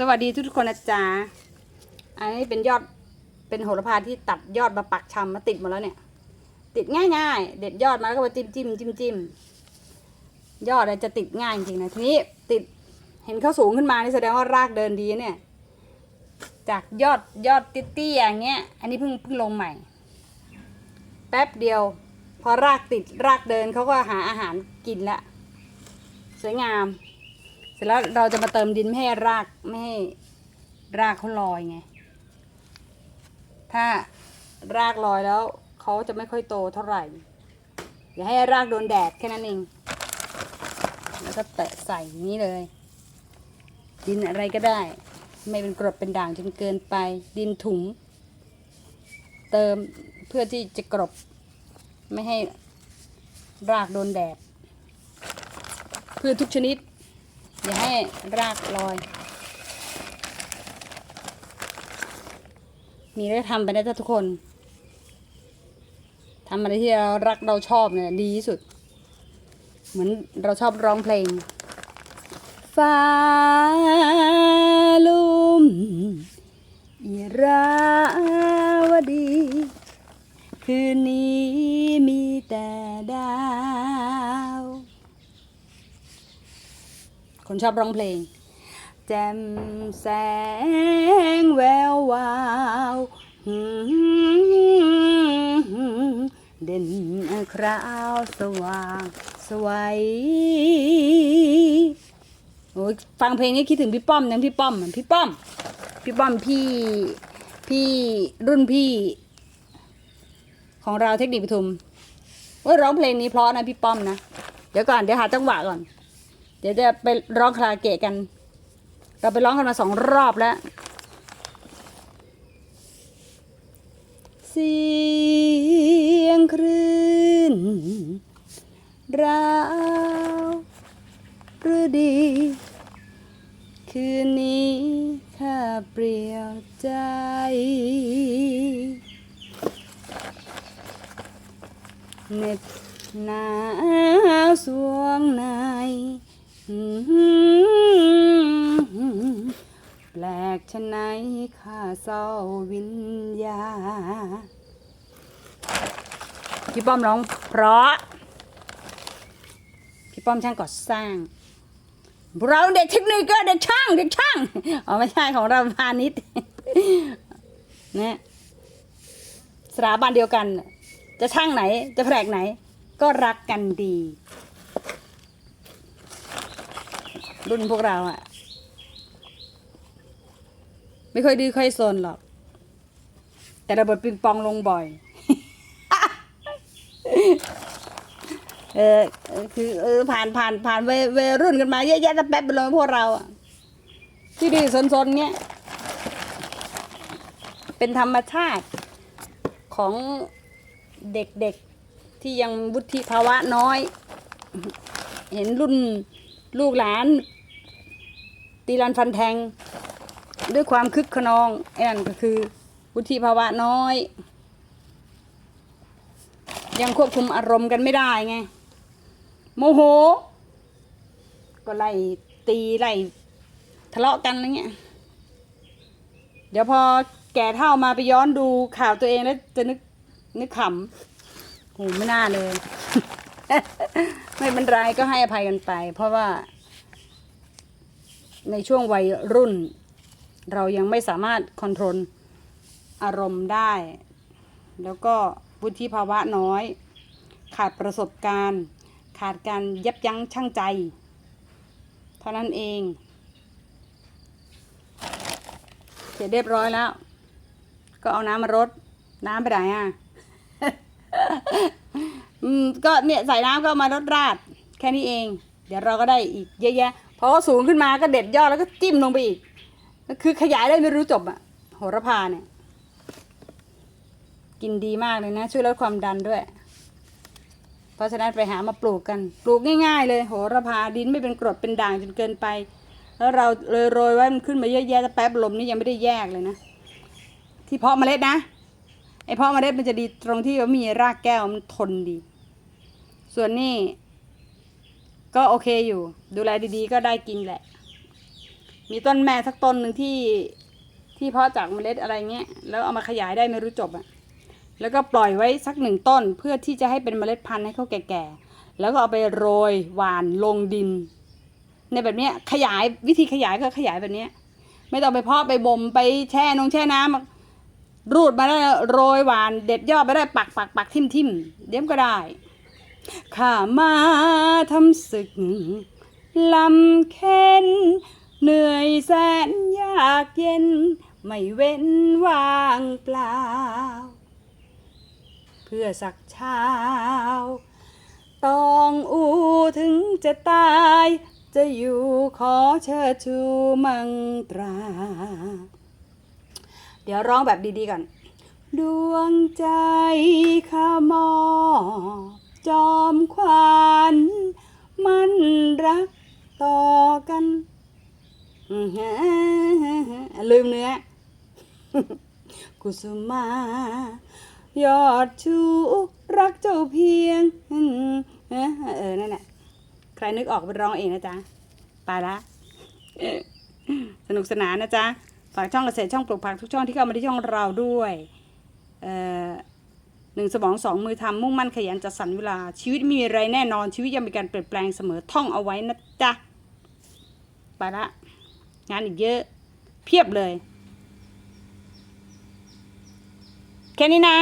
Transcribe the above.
สวัสดีทุกคนนะจ๊ะอันนี้เป็นยอดเป็นโหระพาที่ตัดยอดมาปักชำมาติดหมาแล้วเนี่ย ติดง่ายๆ เด็ดยอดมาแล้วก็มาจิ้มจิ้มจิ้มจิ้มยอดเนี่ยจะติดง่ายจริงๆนะทีนี้ติดเห็นเขาสูงขึ้นมานี่แสดงว่ารากเดินดีเนี่ย จากยอดยอดติตี้อย่างเงี้ย อันนี้เพิ่งเพิ่งลงใหม่ แป๊บเดียว พอรากติดรากเดินเขาก็หาอาหารกินละสวยงาม สร็จแล้วเราจะมาเติมดินไม่ให้รากไม่ให้รากเขาลอยไง ถ้ารากลอยแล้วเขาจะไม่ค่อยโตเท่าไหร่อย่าให้รากโดนแดดแค่นั้นเอง แล้วก็แตะใส่นี้เลย ดินอะไรก็ได้ ไม่เป็นกรดเป็นด่างจนเกินไป ดินถุง เติมเพื่อที่จะกรบไม่ให้รากโดนแดดพืชทุกชนิด อย่าให้รากลอย มีได้ทำไปได้ทุกคนทำอะไรที่เรารักเราชอบเนี่ยดีที่สุด เหมือนเราชอบร้องเพลงฟ้าลุมอิราวดี คืนนี้ คนชอบร้องเพลง แจ่มแสงแวววาวเด่นคราวสว่างสวยโอ้ยฟังเพลงนี้คิดถึงพี่ป้อมนะพี่ป้อมพี่ป้อม พี่ป้อมพี่พี่รุ่นพี่ ของเราเทคนิคปทุมว่าร้องเพลงนี้เพราะนะพี่ป้อมนะ เดี๋ยวก่อนเดี๋ยวหาจังหวะก่อน เดี๋ยวจะไปร้องคาราเกะกัน เราไปร้องกันมาสองรอบแล้ว เสียงคลื่นราวหรือดี คืนนี้ข้าเปลี่ยวใจเหน็บหนาวสวงใน แปลกชะไหนข้าเศร้าวิญญาพี่ป้อมร้องเพราะ พี่ป้อมช่างก่อสร้าง เราเด็กเทคนิคก็เด็กช่าง เด็กช่างอ๋อไม่ใช่ของเราพาณิชย์นี่ยสถาบันเดียวกัน จะช่างไหนจะแผนกไหน ก็รักกันดี รุ่นพวกเราอะไม่ค่อยดื้อค่อยซนหรอก แต่ระเบิดปิงปองลงบ่อย เออคือเออผ่านผ่านผ่านเวเวรุ่นกันมาเยอะแยะแต่แป๊บไปเลยพวกเราอะที่ดื้อซนๆเงี้ยเป็นธรรมชาติของเด็กๆที่ยังวุฒิภาวะน้อย เห็นรุ่นลูกหลาน ตีรันฟันแทง ด้วยความคึกขนองไอ้นั่นก็คือวุฒิภาวะน้อย ยังควบคุมอารมณ์กันไม่ได้ไง โมโห ก็ไล่ตีไล่ทะเลาะกันอะไรเงี้ย เดี๋ยวพอแก่เท่ามาไปย้อนดูข่าวตัวเองแล้วจะนึกนึกขำโหไม่น่าเลย ไม่เป็นไรก็ให้อภัยกันไป เพราะว่า ในช่วงวัยรุ่น เรายังไม่สามารถคอนโทรลอารมณ์ได้ แล้วก็วุฒิภาวะน้อย ขาดประสบการณ์ ขาดการยับยั้งชั่งใจ เท่านั้นเองเสร็จเรียบร้อยแล้ว ก็เอาน้ำมารดน้ำไปไหนอะก็เนี่ยใส่น้ำก็มารดราด แค่นี้เอง เดี๋ยวเราก็ได้อีกเยอะแยะ พอเขาสูงขึ้นมาก็เด็ดยอดแล้วก็จิ้มลงไปอีก คือขยายได้ไม่รู้จบอะโหระพาเนี่ย กินดีมากเลยนะ ช่วยลดความดันด้วย เพราะฉะนั้นไปหามาปลูกกัน ปลูกง่าย ๆ เลยโหระพาดินไม่เป็นกรดเป็นด่างจนเกินไป แล้วเราเลยโรยไว้มันขึ้นมาเยอะแยะแต่แป๊บลมนี่ยังไม่ได้แยกเลยนะ ที่เพาะเมล็ดนะไอเพาะเมล็ดมันจะดีตรงที่ว่ามีรากแก้วมันทนดี ส่วนนี้ ก็โอเคอยู่ ดูแลดีๆ ก็ได้กินแหละ มีต้นแม่สักต้นหนึ่งที่ที่เพาะจากเมล็ดอะไรเงี้ยแล้วเอามาขยายได้ไม่รู้จบอะแล้วก็ปล่อยไว้สักหนึ่งต้นเพื่อที่จะให้เป็นเมล็ดพันธุ์ให้เขาแก่ๆ แล้วก็เอาไปโรยหวานลงดิน ในแบบเนี้ยขยายวิธีขยายก็ขยายแบบเนี้ย ไม่ต้องไปเพาะไปบ่มไปแช่นงแช่น้ำรูดมาได้โรยหวานเด็ดยอดไปได้ปักปักปักทิ่มทิ่มเดี๋ยวมันก็ได้ ข้ามาทำศึกลำเค็นเหนื่อยแสนยากเย็น ไม่เว้นว่างเปล่า เพื่อสักเช้า ต้องอูถึงจะตาย จะอยู่ขอเชิดชูมังตรา เดี๋ยวร้องแบบดีๆก่อน ดวงใจข้ามอบ จอมขวัญมันรักต่อกันลืมเนื้อกุสุมายอดชูรักเจ้าเพียงเออเออนั่นแหละใครนึกออกไปร้องเองนะจ๊ะไปละสนุกสนานนะจ๊ะฝากช่องเกษตรช่องปลูกผักทุกช่องที่เข้ามาที่ช่องเราด้วย เอ่อ หนึ่งสมองสองมือทำมุ่งมั่นขยันจัดสรรเวลา ชีวิตไม่มีอะไรแน่นอนชีวิตยังมีการเปลี่ยนแปลงเสมอท่องเอาไว้นะจ๊ะไปละ งานอีกเยอะ เพียบเลย แค่นี้นะ